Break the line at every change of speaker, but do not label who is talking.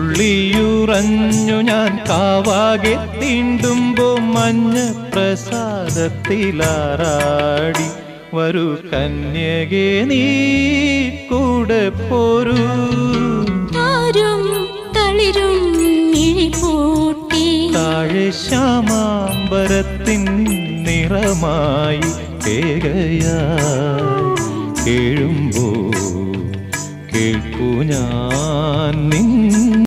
തുള്ളിയുറഞ്ഞു ഞാൻ കാവാകെ തീണ്ടുമ്പോ മഞ്ഞ പ്രസാദത്തിലാറാടി. വരൂ കന്യകെ നീ കൂടെ പോരൂ.
ആരും തളിരും
താഴെ ശ്യാമാമ്പരത്തിൻ നിറമായി കേകയായി. കേഴുമ്പോ കേൾപ്പു ഞാൻ നിൻ